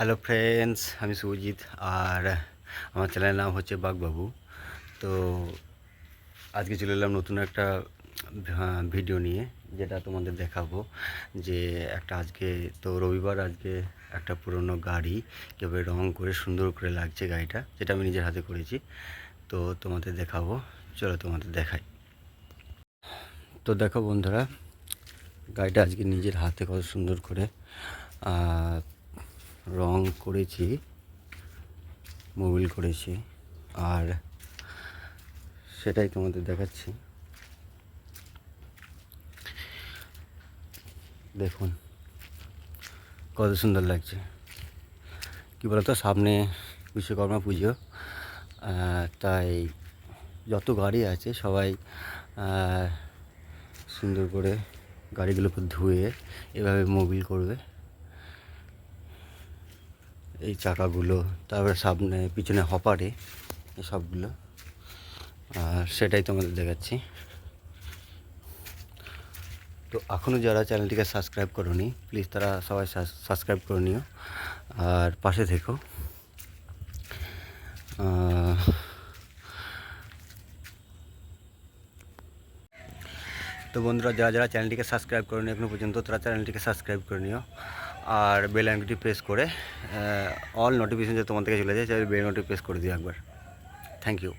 Hello friends আমি সুজিত আর আমার চ্যানেলের নাম হচ্ছে বাগবাবু তো আজকে চলে এলাম নতুন একটা ভিডিও নিয়ে যেটা তোমাদের দেখাবো যে একটা আজকে, তো রবিবার আজকে একটা পুরনো গাড়ি কীভাবে রং করে সুন্দর করে লাগছে গাড়িটা, যেটা আমি নিজের হাতে করেছি। তো তোমাদের দেখাবো। চলো তোমাদের দেখাই। তো দেখো বন্ধুরা, গাড়িটা আজকে নিজের হাতে কত সুন্দর করে রং করেছি, মোবিল করেছি, আর সেটাই তোমাদের দেখাচ্ছি। দেখুন, কত সুন্দর লাগছে। কী বলতো, সামনে বিশ্বকর্মা পুজো তাই যত গাড়ি আছে সবাই সুন্দর করে গাড়িগুলোকে ধুয়ে এভাবে মোবিল করবে। এই চাকাগুলো, তারপরে সামনে, পিছনে হপারে সবগুলো। আর সেটাই তোমাদের দেখাচ্ছি। তো এখনও যারা চ্যানেলটিকে সাবস্ক্রাইব করোনি প্লিজ তারা সবাই সাবস্ক্রাইব করে নিও। আর পাশে থেকো। তো বন্ধুরা, যারা যারা চ্যানেলটিকে সাবস্ক্রাইব করে নিও এখনও পর্যন্ত, তারা চ্যানেলটিকে সাবস্ক্রাইব করে নিও। আর বেল আইকনটি প্রেস করে অল নোটিফিকেশন যাতে তোমার থেকে চলে যায় বেল নোটি প্রেস করে দিও একবার। Thank you